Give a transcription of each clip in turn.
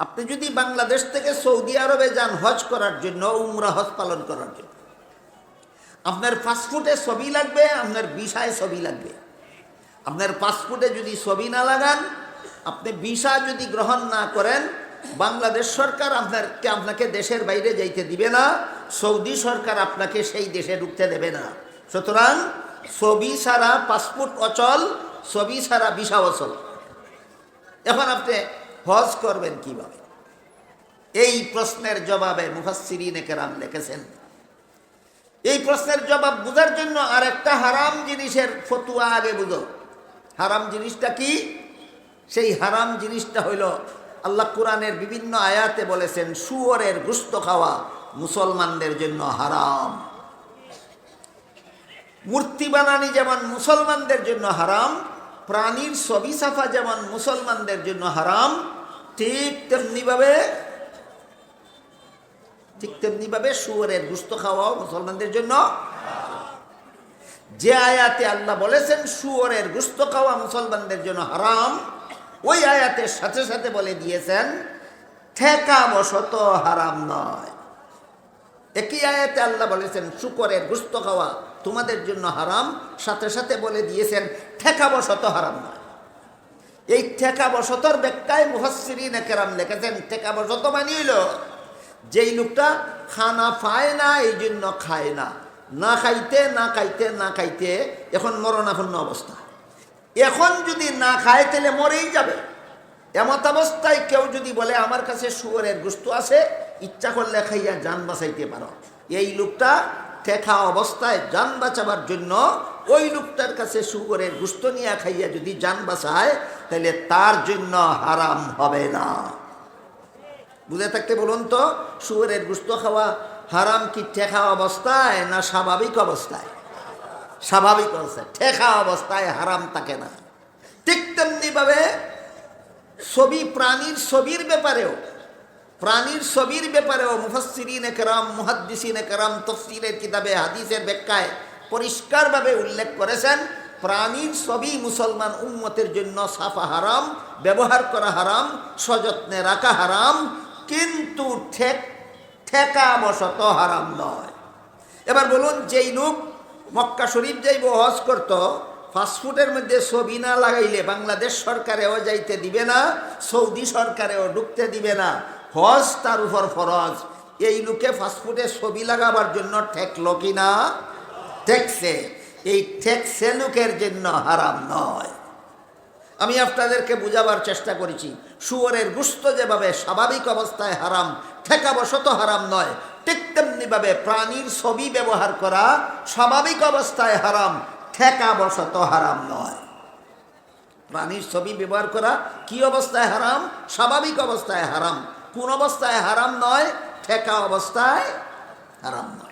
আপনি যদি বাংলাদেশ থেকে সৌদি আরবে যান, হজ করার জন্য, উমরা, হজ পালন করার জন্য, আপনার পাসপোর্টে ছবি লাগবে, আপনার ভিসায় ছবি লাগবে। আপনার পাসপোর্টে যদি ছবি না লাগান, আপনি ভিসা যদি গ্রহণ না করেন, বাংলাদেশ সরকার আপনাকে আপনাকে দেশের বাইরে যাইতে দিবে না, সৌদি সরকার আপনাকে সেই দেশে ঢুকতে দেবে না। সুতরাং ছবি ছাড়া পাসপোর্ট অচল, ছবি ছাড়া ভিসা অচল। এখন আপনি হজ করবেন কীভাবে? এই প্রশ্নের জবাবে মুফাসসিরিনে কেরাম লিখেছেন। এই প্রশ্নের জবাব বোঝার জন্য আর একটা হারাম জিনিসের ফতুয়া আগে বুঝো। হারাম জিনিসটা কি? সেই হারাম জিনিসটা হইল আল্লাহ কোরআনের বিভিন্ন আয়াতে বলেছেন, শুয়োরের গুস্ত খাওয়া মুসলমানদের জন্য হারাম। মূর্তি বানানি যেমন মুসলমানদের জন্য হারাম, প্রাণীর ছবি সাফা যেমন মুসলমানদের জন্য হারাম ঠিক তেমনিভাবে ঠিক তেমনিভাবে শুয়োরের গুস্ত খাওয়াও মুসলমানদের জন্য। যে আয়াতে আল্লাহ বলেছেন, শুয়োরের গুস্ত খাওয়া মুসলমানদের জন্য হারাম, ওই আয়াতের সাথে সাথে বলে দিয়েছেন ঠেকা বশত হারাম নয়। একই আয়াতে আল্লাহ বলেছেন, শুকরের গুস্ত খাওয়া তোমাদের জন্য হারাম, সাথে সাথে বলে দিয়েছেন ঠেকা বশত হারাম নয়। এই ঠেকা বশতর ব্যাখ্যায় মুফাসসিরিন কেরাম লিখেছেন। ঠেকা বশত মানিল যেই লোকটা খানা পায় না, এই জন্য খায় না। না খাইতে না খাইতে না খাইতে এখন মরণাপন্ন অবস্থা। এখন যদি না খায়, তাহলে মরেই যাবে। এমত অবস্থায় কেউ যদি বলে, আমার কাছে শুয়োরের গুস্ত আছে, ইচ্ছা করলে খাইয়া যান বাঁচাইতে পারো। এই লোকটা ঠেকা অবস্থায় যান বাঁচাবার জন্য ওই লোকটার কাছে শুয়োরের গুস্ত নিয়ে খাইয়া যদি যান বাঁচায়, তাহলে তার জন্য হারাম হবে না। বুঝে থাকতে বলুন তো, শুয়োরের গুস্ত খাওয়া হারাম কি ঠেকা অবস্থায় না স্বাভাবিক অবস্থায়? স্বাভাবিক অবস্থায়। ঠেকা অবস্থায় হারাম থাকে না। ঠিক তেমনিভাবে ছবি, প্রাণীর ছবির ব্যাপারেও, প্রাণীর ছবির ব্যাপারেও মুফাসসিরিন একরাম মুহাদ্দিসিন একরাম তফসিলের কিতাবে হাদিসের ব্যাখ্যায় পরিষ্কারভাবে উল্লেখ করেছেন, প্রাণীর সবই মুসলমান উম্মতের জন্য সাফা হারাম, ব্যবহার করা হারাম, সযত্নে রাখা হারাম, কিন্তু ঠেক ঠেকা বশত হারাম নয়। এবার বলুন, যেই লোক মক্কা শরীফ যাইব, হজ করত ফাস্টফুডের মধ্যে ছবি না লাগাইলে বাংলাদেশ সরকারেও যাইতে দিবে না, সৌদি সরকারেও ঢুকতে দিবে না। হজ তার উপর ফরজ। এই লোকে ফাস্টফুডে ছবি লাগাবার জন্য ঠেকলো কি না ঠেকছে এই ঠেকছে লোকের জন্য হারাম নয়। আমি আপনাদেরকে বুঝাবার চেষ্টা করেছি, শুয়োরের গুস্ত যেভাবে স্বাভাবিক অবস্থায় হারাম, ঠেকাবশত হারাম নয়, ঠিক তেমনিভাবে প্রাণীর ছবি ব্যবহার করা স্বাভাবিক অবস্থায় হারাম, ঠেকাবশত হারাম নয়। প্রাণীর ছবি ব্যবহার করা কি অবস্থায় হারাম? স্বাভাবিক অবস্থায় হারাম, কোন অবস্থায় হারাম নয়, ঠেকা অবস্থায় হারাম নয়।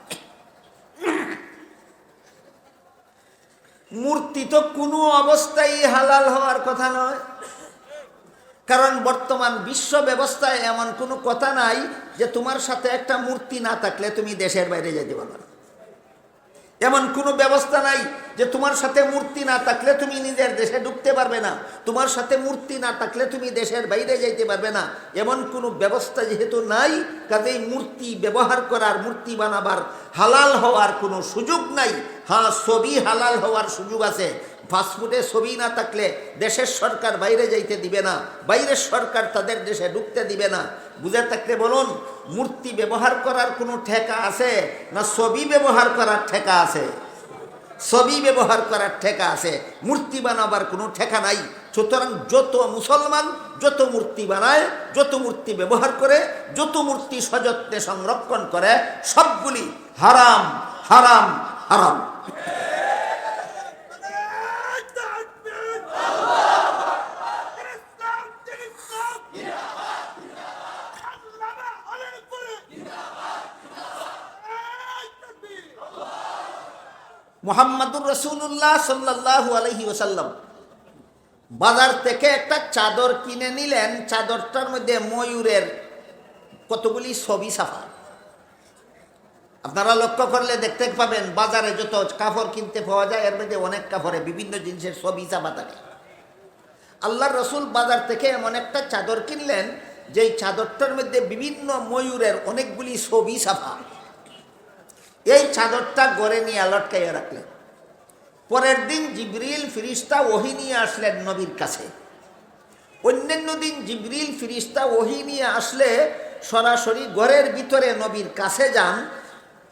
মূর্তি তো কোনো অবস্থায় হালাল হওয়ার কথা নয়। কারণ বর্তমান বিশ্ব ব্যবস্থায় এমন কোনো কথা নাই যে তোমার সাথে একটা মূর্তি না থাকলে তুমি দেশের বাইরে যেতে পারবে না। এমন কোনো ব্যবস্থা নাই যে তোমার সাথে মূর্তি না থাকলে তুমি নিজের দেশে ঢুকতে পারবে না। তোমার সাথে মূর্তি না থাকলে তুমি দেশের বাইরে যাইতে পারবে না। এমন কোনো ব্যবস্থা যেহেতু নাই, কাজেই মূর্তি ব্যবহার করার, মূর্তি বানাবার হালাল হওয়ার কোনো সুযোগ নাই। হ্যাঁ ছবি হালাল হওয়ার সুযোগ আছে। পাসপোর্টে ছবি না থাকলে দেশের সরকার বাইরে যাইতে দিবে না। বাইরের সরকার তাদের দেশে ঢুকতে দিবে না। বুঝে থাকলে বলুন, মূর্তি ব্যবহার করার কোনো ঠেকা আছে না ছবি ব্যবহার করার ঠেকা আছে? ছবি ব্যবহার করার ঠেকা আছে। মূর্তি বানাবার কোনো ঠেকা নাই। সুতরাং যত মুসলমান, যত মূর্তি বানায়, যত মূর্তি ব্যবহার করে, যত মূর্তি সযত্নে সংরক্ষণ করে, সবগুলি হারাম হারাম হারাম। মোহাম্মদুর রসুল্লাহ সাল্লাহ আলহি ওসাল্লাম বাজার থেকে একটা চাদর কিনে নিলেন, চাদরটার মধ্যে ময়ূরের কতগুলি ছবি সাফা আপনারা লক্ষ্য করলে দেখতে পাবেন বাজারে যত কাপড় কিনতে পাওয়া যায়, এর মধ্যে অনেক কাপড়ে বিভিন্ন জিনিসের ছবি চাপা থাকে আল্লাহর রসুল বাজার থেকে এমন একটা চাদর কিনলেন, যেই চাদরটার মধ্যে বিভিন্ন ময়ূরের অনেকগুলি ছবি ছাপা। এই চাদরটা গড়ে নিয়ে লটকাইয়া রাখলেন। পরের দিন জিবরিল ফিরিস্তা ওহি নিয়ে আসলেন নবীর কাছে। অন্যান্য দিন জিবরিল ফিরিস্তা ওহি নিয়ে আসলে সরাসরি ঘরের ভিতরে নবীর কাছে যান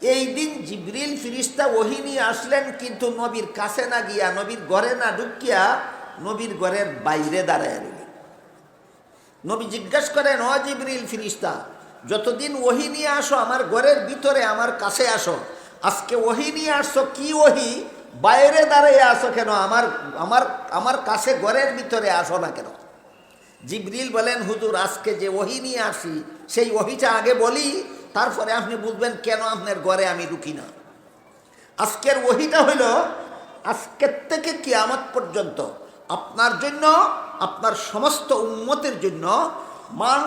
এই দিন জিবরিল ফিরিস্তা ওহি নিয়ে আসলেন, কিন্তু নবীর কাছে না গিয়া, নবীর ঘরে না ঢুকিয়া নবীর ঘরের বাইরে দাঁড়ায় রইলেন। নবী জিজ্ঞেস করেন অ জিবরিল ফিরিস্তা, যতদিন ওহি নিয়ে আসো, আমার ঘরের ভিতরে, আমার কাছে আসো, আজকে ওহি নিয়ে আসছো, কি ওহি? বাইরে দাঁড়িয়ে আসো কেন? আমার আমার আমার কাছে ঘরের ভিতরে আসো না কেন? জিবরিল বলেন, হুজুর, আজকে যে ওহি নিয়ে আসি, সেই ওহিটা আগে বলি তারপরে আপনি বুঝবেন কেন আপনার ঘরে আমি ঢুকি না। আজকের ওহিটা হইল আজকের থেকে কিয়ামত পর্যন্ত আপনার জন্য, আপনার সমস্ত উন্মতের জন্য মান,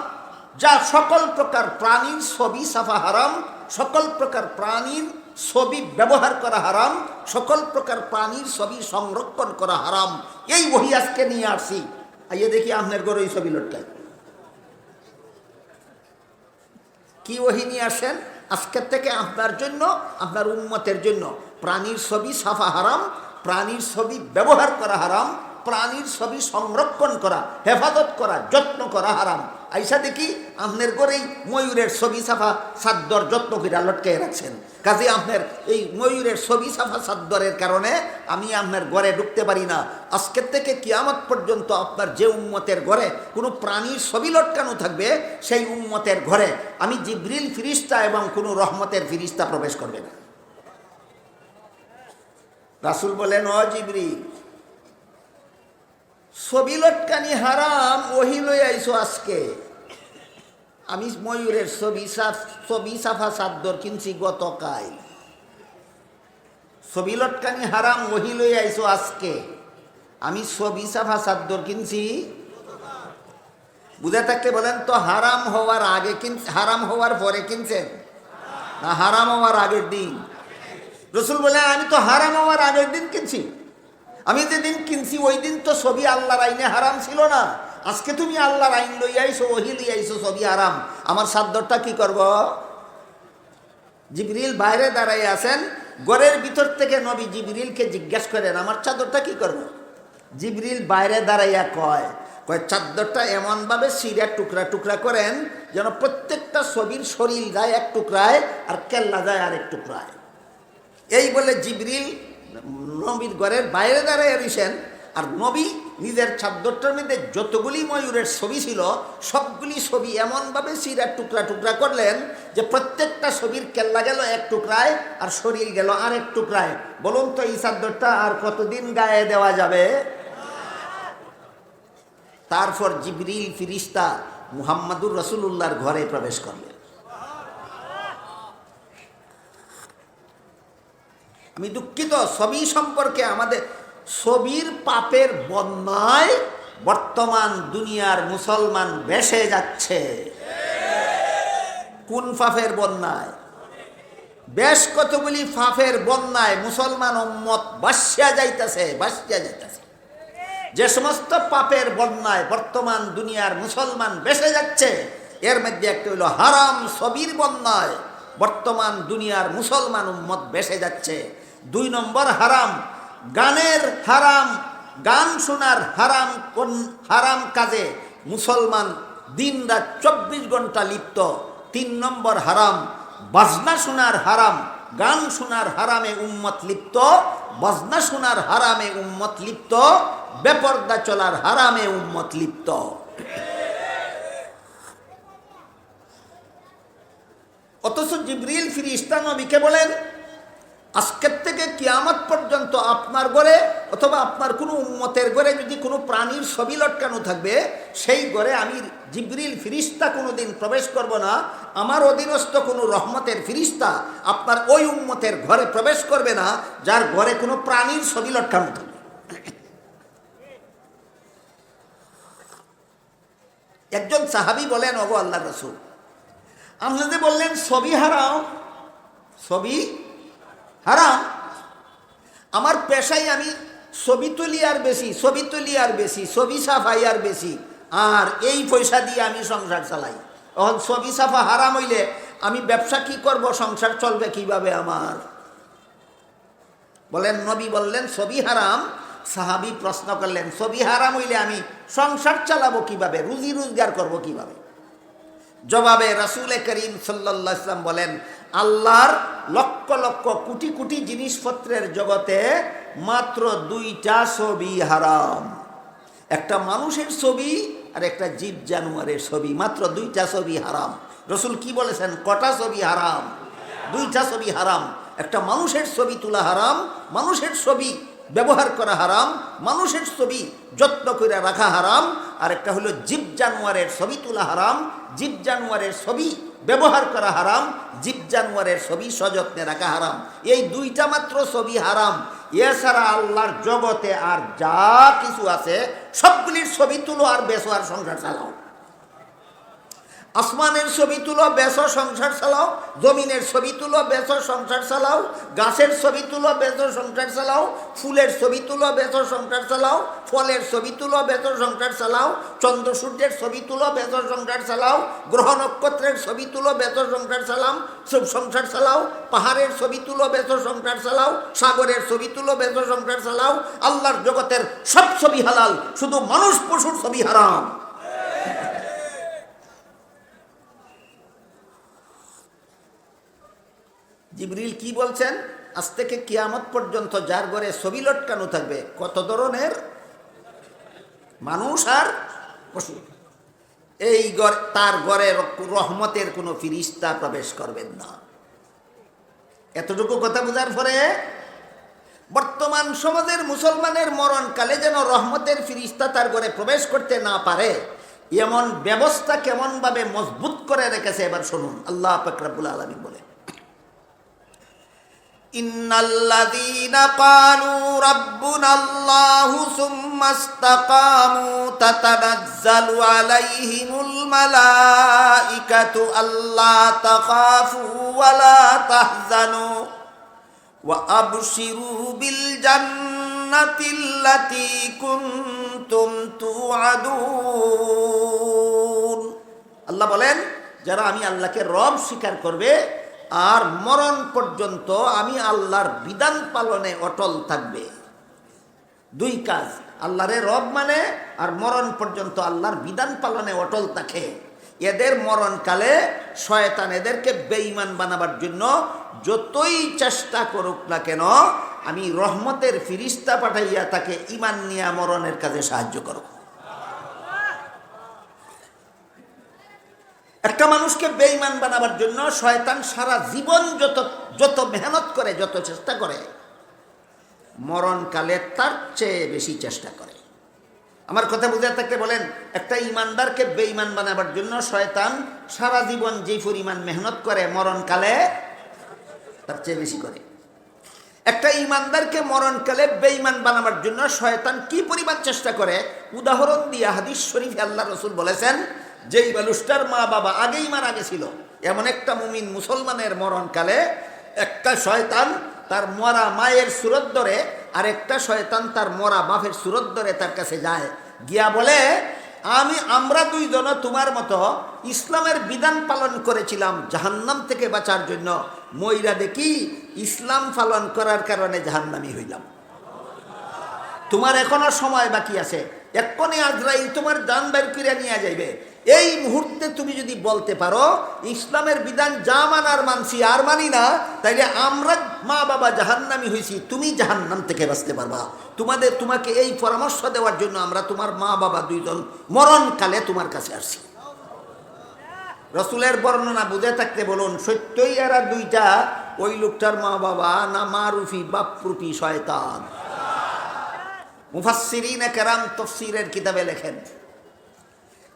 যা সকল প্রকার প্রাণীর ছবি সাফা হারাম, সকল প্রকার প্রাণীর ছবি ব্যবহার করা হারাম, সকল প্রকার প্রাণীর ছবি সংরক্ষণ করা হারাম। এই বহি আজকে নিয়ে আসছি আইয়ে দেখি আপনার গরু এই ছবি লটকায়। কি ওহিনী আসেন? আজকের থেকে আপনার জন্য, আপনার উন্মতের জন্য। প্রাণীর ছবি সাফা হারাম, প্রাণীর ছবি ব্যবহার করা হারাম, প্রাণীর ছবি সংরক্ষণ করা, হেফাজত করা, যত্ন করা হারাম। আইসা দেখি আপনার ঘরেই ময়ূরের ছবি সাফা সাদ্দর যত্ন করে লটকে রাখছেন। কাজে আপনার এই ময়ূরের ছবি সাফা সাদ্দরের কারণে আমি আপনার ঘরে ঢুকতে পারি না। আজকের থেকে কিয়ামত পর্যন্ত আপনার যে উম্মতের ঘরে কোনো প্রাণীর ছবি লটকানো থাকবে, সেই উম্মতের ঘরে আমি জিব্রিল ফিরিস্তা এবং কোনো রহমতের ফিরিস্তা প্রবেশ করবে না। রাসুল বলেন অ জিব্রিল ছবি লটকানি হারাম, ওহি লই আইসো আজকে। আমি ময়ূরের ছবি সাফ, ছবি সাফা চাদর কিনছি গতকাল। ছবি লটকানি হারাম, ওহি লই আইসো আজকে। আমি ছবি সাফা চাদর কিনছি। বুঝে থাকতে বলেন তো, হারাম হওয়ার আগে কিন, হারাম হওয়ার পরে কিনছেন? না, হারাম হওয়ার আগের দিন। রসুল বলে আমি তো হারাম হওয়ার আগের দিন কিনছি। আমি যেদিন কিনছি ওই দিন তো ছবি আল্লাহর আইনে হারাম ছিল না। আজকে তুমি আল্লাহর আইন লই আইসো ওহি লই আইসো ছবি হারাম। আমার সাদ্যটা কি করব? জিবরিল বাইরে দাঁড়াই আছেন, ঘরের ভিতর থেকে নবী জিবরিলকে জিজ্ঞাসা করেন, আমার চাদরটা কি করব? জিবরিল বাইরে দাঁড়াইয়া কয় কয়, চাদরটা এমনভাবে সিরিয়ার টুকরা টুকরা করেন, যেন প্রত্যেকটা ছবির শরীর যায় এক টুকরায় আর কেল্লা যায় আর এক টুকরায়। এই বলে জিবরিল নবীর ঘরের বাইরে দাঁড়ায় রয়েছেন আর নবী নিজের চাদ্দরটার মধ্যে যতগুলি ময়ূরের ছবি ছিল, সবগুলি ছবি এমনভাবে সিরার টুকরা টুকরা করলেন যে প্রত্যেকটা ছবির কেল্লা গেল এক টুকরায় আর শরীর গেল আর এক টুকরায়। বলুন তো, এই চাদ্দরটা আর কতদিন গায়ে দেওয়া যাবে? তারপর জিবরিল ফিরিস্তা মুহাম্মাদুর রসুল্লাহর ঘরে প্রবেশ করলেন। আমি দুঃখিত, ছবি সম্পর্কে আমাদের ছবির পাপের বন্যায় বর্তমান দুনিয়ার মুসলমান বেসে যাচ্ছে। কোন ফাফের বন্যায়? বেশ কতগুলি ফাফের বন্যায় মুসলমান উম্মত বাসিয়া যাইতেছে বাসিয়া যাইতেছে। যে সমস্ত পাপের বন্যায় বর্তমান দুনিয়ার মুসলমান বেসে যাচ্ছে, এর মধ্যে একটা হইল হারাম ছবির বন্যায় বর্তমান দুনিয়ার মুসলমান উম্মত বেসে যাচ্ছে। দুই নম্বর হারাম। গানের হারাম, গান শোনার হারাম কোন হারাম কাজে? মুসলমান দিন রাত চব্বিশ ঘণ্টা লিপ্ত। তিন নম্বর হারাম, বাজনা শোনার হারাম, গান শোনার হারামে উম্মত লিপ্ত, বাজনা শোনার হারামে উম্মত লিপ্ত, বেপর্দা চলার হারামে উম্মত লিপ্ত। অথচ জিবরিল ফিরিস্তা নবীকে বলেন আজকের থেকে কিয়ামত পর্যন্ত আপনার ঘরে অথবা আপনার কোনো উন্মতের ঘরে যদি কোনো প্রাণীর ছবি লটকানো থাকবে, সেই ঘরে আমি জিবরিল ফিরিস্তা কোনো দিন প্রবেশ করব না। আমার অধীনস্থ কোনো রহমতের ফিরিস্তা আপনার ওই উন্মতের ঘরে প্রবেশ করবে না, যার ঘরে কোনো প্রাণীর ছবি লটকানো থাকবে। একজন সাহাবি বলেন অগো আল্লাহ রসুল আপনাদের বললেন ছবি হারাও ছবি হারাম। আমার পেশাই আমি ছবি তুলি আর বেশি, ছবি তুলি আর বেশি, ছবি সাফাই আর বেশি। আর এই পয়সা দিয়ে আমি সংসার চালাই। এখন ছবি সাফা হারাম হইলে আমি ব্যবসা কি করব, সংসার চলবে কীভাবে আমার? বলেন, নবী বললেন, ছবি হারাম। সাহাবি প্রশ্ন করলেন, ছবি হারাম হইলে আমি সংসার চালাবো কীভাবে? রুজি রোজগার করব কীভাবে? জবাবে রাসুল করিম ইসলাম বলেন আল্লাহর লক্ষ লক্ষ কোটি কোটি জিনিসপত্রের জগতে মাত্র দুইটা ছবি হারাম। একটা মানুষের ছবি আর একটা জীব জানোয়ারের ছবি, মাত্র দুইটা ছবি হারাম। রসুল কি বলেছেন? কটা ছবি হারাম? দুইটা ছবি হারাম। একটা মানুষের ছবি তোলা হারাম, মানুষের ছবি ব্যবহার করা হারাম, মানুষের ছবি যত্ন করে রাখা হারাম আর একটা হলো জীব জানোয়ারের ছবি তোলা হারাম, জীব জানোয়ারের ছবি ব্যবহার করা হারাম, জীব জানোয়ারের ছবি সযত্নে রাখা হারাম। এই দুইটা মাত্র ছবি হারাম। এছাড়া আল্লাহর জগতে আর যা কিছু আছে, সবগুলির ছবি তুলো আর বেসো আর সংসার চালাও। আসমানের ছবি তুলো বেসো সংসার চালাও, জমিনের ছবি তুলো বেসো সংসার চালাও, গাছের ছবি তুলো বেসো সংসার চালাও, ফুলের ছবি তুলো বেসো সংসার চালাও, ফলের ছবি তুলো বেসো সংসার চালাও, চন্দ্র সূর্যের ছবি তুলো বেসো সংসার চালাও, গ্রহ নক্ষত্রের ছবি তুলো বেসো সংসার চালাম সংসার চালাও, পাহাড়ের ছবি তুলো বেসো সংসার চালাও, সাগরের ছবি তুলো বেসো সংসার চালাও, আল্লাহর জগতের সব ছবি হালাল, শুধু মানুষ পশুর ছবি হারাম। জিবরিল কি বলছেন? আজ থেকে কিয়ামত পর্যন্ত যার ঘরে ছবি লটকানো থাকবে, কত ধরনের? মানুষ আর পশু। এই ঘর, তার ঘরে রহমতের কোনো ফিরিস্তা প্রবেশ করবেন না। এতটুকু কথা বোঝার পরে বর্তমান সমাজের মুসলমানের মরণকালে যেন রহমতের ফিরিস্তা তার ঘরে প্রবেশ করতে না পারে, এমন ব্যবস্থা কেমনভাবে মজবুত করে রেখেছে, এবার শুনুন। আল্লাহ ফকরাবুল আলমী বলে। إن الذين قالوا ربنا الله ثم استقاموا تتنزل عليهم الملائكة ألا تخافوا ولا تحزنوا وأبشروا بالجنة التي كنتم توعدون আল্লাহ বলেন যারা আমি আল্লাহকে রব স্বীকার করবে আর মরণ পর্যন্ত আমি আল্লাহর বিধান পালনে অটল থাকবে। দুই কাজ, আল্লাহরে রব মানে আর মরণ পর্যন্ত আল্লাহর বিধান পালনে অটল থাকে। এদের মরণকালে শয়তান এদেরকে বেঈমান বানাবার জন্য যতই চেষ্টা করুক না কেন, আমি রহমতের ফিরিস্তা পাঠাইয়া তাকে ইমান নিয়া মরণের কাজে সাহায্য করব। একটা মানুষকে বেঈমান বানাবার জন্য শয়তান সারা জীবন যত যত মেহনত করে, যত চেষ্টা করে, মরণকালে তার চেয়ে বেশি চেষ্টা করে। আমার কথা বুঝে থাকতে বলেন, একটা ইমানদারকে বেঈমান বানাবার জন্য শয়তান সারা জীবন যে পরিমাণ মেহনত করে মরণকালে, তার চেয়ে বেশি করে। একটা ইমানদারকে মরণকালে বেঈমান বানাবার জন্য শয়তান কি পরিমাণ চেষ্টা করে? উদাহরণ দিয়ে হাদিস শরীফ আল্লাহ রসুল বলেছেন যেই মানুষটার মা বাবা আগেই মারা গেছিল, এমন একটা মুমিন মুসলমানের মরণকালে একটা শয়তান তার মরা মায়ের সুরত ধরে, আর একটা শয়তান তার মরা বাপের সুরত ধরে তার কাছে যায়। গিয়া বলে, আমি, আমরা দুইজন তোমার মতো ইসলামের বিধান পালন করেছিলাম জাহান্নাম থেকে বাঁচার জন্য। ময়রা দেখি ইসলাম পালন করার কারণে জাহান্নামি হইলাম। তোমার এখনও সময় বাকি আছে। এক্ষণে আজরাইল তোমার দান বের করে নিয়ে যাইবে। এই মুহূর্তে তুমি যদি বলতে পারো, ইসলামের বিধান যা মানার মানছি আর মানি না, তাইলে আমরা মা বাবা জাহান্নামি হয়েছি তুমি জাহান্নাম থেকে বাঁচতে পারবা। তোমাদের, তোমাকে এই পরামর্শ দেওয়ার জন্য আমরা তোমার মা বাবা দুইজন মরণকালে তোমার কাছে আসছি। রসুলের বর্ণনা বুঝে থাকতে বলুন, সত্যই এরা দুইটা, ওই লোকটার মা বাবা না মা রুফি বাপরুপি শয়তান মুফাসিরিন কেরাম তফসিরের কিতাবে লেখেন।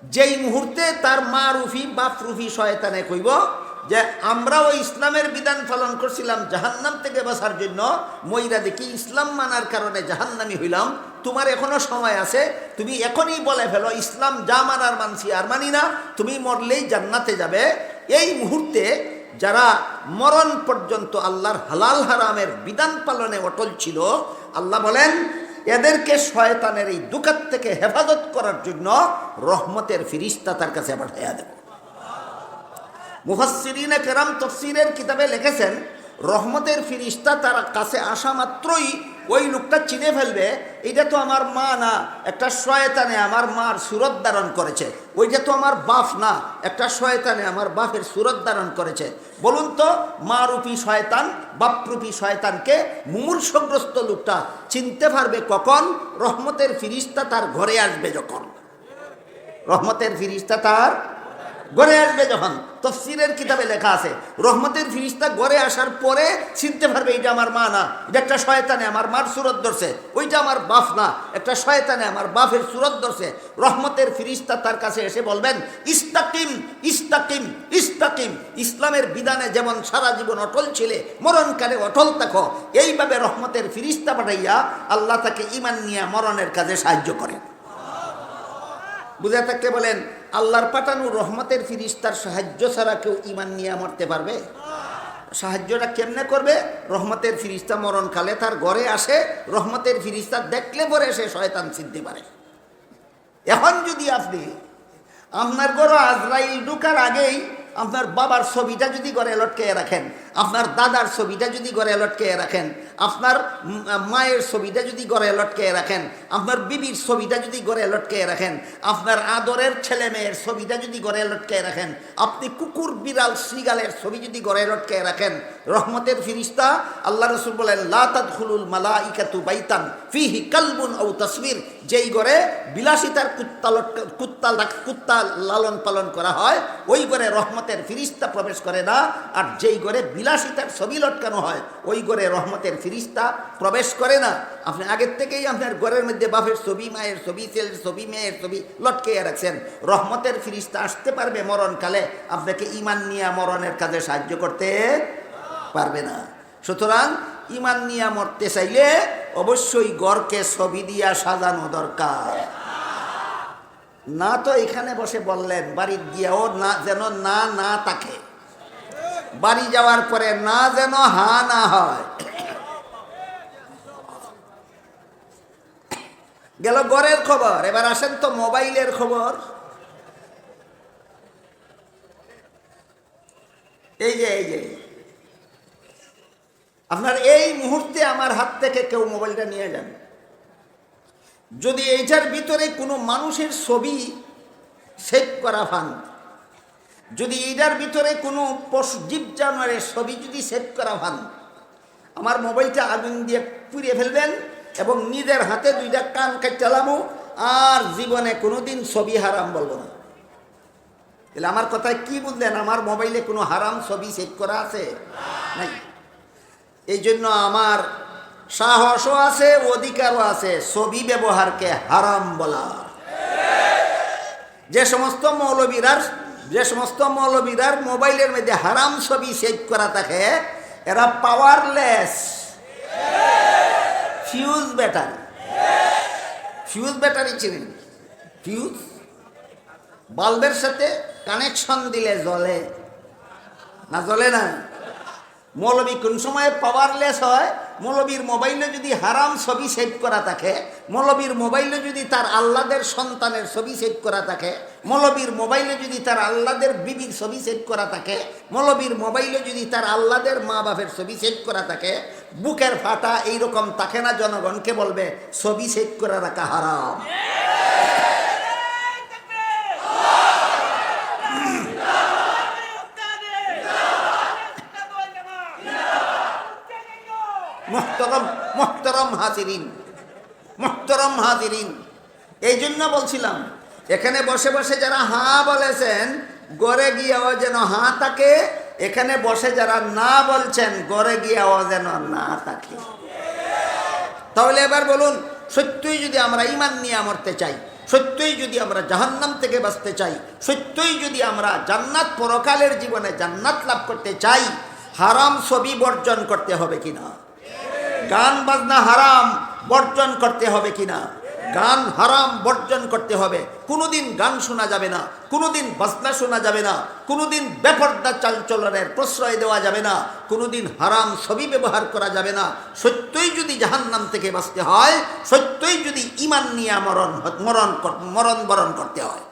যেই মুহূর্তে তার মা রুফি, বাপ রুফি শয়তানে কইব যে, আমরাও ইসলামের বিধান পালন করছিলাম জাহান্নাম থেকে বাঁচার জন্য। ময়রা দেখি ইসলাম মানার কারণে জাহান্নামি হইলাম। তোমার এখনও সময় আছে। তুমি এখনই বলে ফেলো, ইসলাম যা মানার মানছি আর মানি না। তুমি মরলেই জান্নাতে যাবে। এই মুহূর্তে যারা মরণ পর্যন্ত আল্লাহর হালাল হারামের বিধান পালনে অটল ছিল, আল্লাহ বলেন এদেরকে শয়তানের এই দুকাত থেকে হেফাজত করার জন্য রহমতের ফিরিস্তা তার কাছে পাঠাইয়া দেব। মুফাসসিরিনে কেরাম তফসিরের কিতাবে লিখেছেন, রহমতের ফিরিস্তা তার কাছে আসা মাত্রই ওই লোকটা চিনে ফেলবে, এটা তো আমার মা না, একটা শয়তানে আমার মার সুরত ধারণ করেছে। ওইটা তো আমার বাপ না, একটা শয়তানে আমার বাপের সুরত ধারণ করেছে। বলুন তো মা রূপী শয়তান, বাপরূপী শয়তানকে মুমূর্ষগ্রস্ত লোকটা চিনতে পারবে কখন? রহমতের ফিরিস্তা তার ঘরে আসবে যখন। রহমতের ফিরিস্তা তার গড়ে আসবে যখন। তফসিরের কিতাবে লেখা আছে, রহমতের ফিরিস্তা গড়ে আসার পরে চিনতে পারবে এটা আমার মা না, এটা একটা শয়তানে আমার মার সুরত ধরছে, ওইটা আমার বাপ না, একটা শয়তানে আমার বাপের সুরত ধরছে। রহমতের ফিরিস্তা তার কাছে এসে বলবেন, ইস্তাকিম ইস্তাকিম ইস্তাকিম, ইসলামের বিধানে যেমন সারা জীবন অটল ছিলে, মরণকালে অটল থাকো, এইভাবে রহমতের ফিরিস্তা পাঠাইয়া আল্লাহ তাকে ইমান নিয়ে মরণের কাজে সাহায্য করেন। বুঝে থাকতে বলেন আল্লাহর পাঠানো রহমতের ফিরিস্তার সাহায্য ছাড়া কেউ ইমান নিয়ে মরতে পারবে? সাহায্যটা কেমনে করবে? রহমতের ফিরিস্তা মরণকালে তার ঘরে আসে, রহমতের ফিরিস্তা দেখলে পরে সে শয়তান চিনতে পারে। এখন যদি আপনি আপনার ঘর আজরাইল ঢুকার আগেই আপনার বাবার ছবিটা যদি ঘরে লটকে রাখেন আপনার দাদার ছবিটা যদি ঘরে লটকে রাখেন, আপনার মায়ের ছবিটা যদি ঘরে লটকে রাখেন, আপনার বিবির ছবিটা যদি ঘরে লটকে রাখেন, আপনার আদরের ছেলে মেয়ের ছবিটা যদি ঘরে লটকে রাখেন, আপনি কুকুর বিড়াল শ্রীগালের ছবি যদি ঘরে লটকে রাখেন, রহমতের ফিরিস্তা, আল্লাহ রসুল বলেন খুলুল মালা ইকাতু বাইতান ফিহি কালবুন ও তসবির। যেই ঘরে বিলাসিতার কুত্তা কুত্তা কুত্তা লালন পালন করা হয়, ওই গড়ে রহমতের ফিরিস্তা প্রবেশ করে না, আর যেই ঘরে বিলাসিতার ছবি লটকানো হয়, ওই ঘরে রহমতের ফিরিস্তা প্রবেশ করে না। আপনি আগের থেকেই আপনার ঘরের মধ্যে বাপের ছবি, মায়ের ছবি, ছেলের ছবি, মেয়ের ছবি লটকে রাখছেন। রহমতের ফিরিস্তা আসতে পারবে মরণকালে, আপনাকে ইমান নিয়ে মরণের কাজে সাহায্য করতে পারবে না। সুতরাং ইমান নিয়ে মরতে চাইলে অবশ্যই গড়কে ছবি দিয়া সাজানো দরকার। না তো এখানে বসে বললেন, বাড়ির গিয়েও না, যেন না না তাকে। বাড়ি যাওয়ার পরে না যেন হা না হয়। গেল গড়ের খবর, এবার আসেন তো মোবাইলের খবর। এই যে এই যে। আপনার এই মুহূর্তে আমার হাত থেকে কেউ মোবাইলটা নিয়ে যান। যদি এইটার ভিতরে কোনো মানুষের ছবি সেভ করা পান যদি এইটার ভিতরে কোনো পশু, জীব জানোয়ারের ছবি যদি সেভ করা পান আমার মোবাইলটা আগুন দিয়ে পুড়িয়ে ফেলবেন এবং নিজের হাতে দুইটা কান কাটালামো আর জীবনে কোনোদিন ছবি হারাম বলব না। তাহলে আমার কথায় কি বুঝলেন? আমার মোবাইলে কোনো হারাম ছবি সেভ করা আছে? নাই। এই জন্য আমার সাহসও আছে, অধিকারও আছে, ছবি ব্যবহারকে হারাম বলা। যে সমস্ত মৌলবীরার যে সমস্ত মৌলবীরার মোবাইলের মধ্যে হারাম ছবি সেভ করা থাকে, এরা powerless fuse battery fuse battery চিনেন? ফিউজ বাল্বের সাথে কানেকশন দিলে জ্বলে। না জ্বলে না? মৌলবী কোন সময় পাওয়ারলেস হয়? মৌলবীর মোবাইলে যদি হারাম ছবি সেভ করা থাকে, মৌলবীর মোবাইলে যদি তার আল্লাদের সন্তানের ছবি সেভ করা থাকে, মৌলবীর মোবাইলে যদি তার আল্লাদের বিবির ছবি সেভ করা থাকে, মৌলবীর মোবাইলে যদি তার আল্লাদের মা বাপের ছবি সেভ করা থাকে, বুকের ফাটা এইরকম তাকে না জনগণকে বলবে, ছবি সেভ করে রাখা হারাম। মোহতরম মোহতরম হাজিরিন মোহতরম হাজিরিন। এই জন্য বলছিলাম, এখানে বসে বসে যারা হাঁ বলেছেন, গড়ে গিয়েও যেন হাঁ থাকে, এখানে বসে যারা না বলছেন, গড়ে গিয়েও যেন না থাকে। তাহলে এবার বলুন, সত্যই যদি আমরা ইমান নিয়ে মরতে চাই, সত্যই যদি আমরা জাহান্নাম থেকে বাঁচতে চাই, সত্যই যদি আমরা জান্নাত পরকালের জীবনে জান্নাত লাভ করতে চাই, হারাম ছবি বর্জন করতে হবে কিনা? গান বাজনা হারাম বর্জন করতে হবে কিনা? গান হারাম বর্জন করতে হবে। কোনোদিন গান শোনা যাবে না, কোনোদিন বাজনা শোনা যাবে না, কোনোদিন বেপর্দা চালচলনের প্রশ্রয় দেওয়া যাবে না, কোনোদিন হারাম ছবি ব্যবহার করা যাবে না। সত্যই যদি জাহান্নাম থেকে বাঁচতে হয়, সত্যই যদি ইমান নিয়ে মরণ মরণ মরণ বরণ করতে হয়।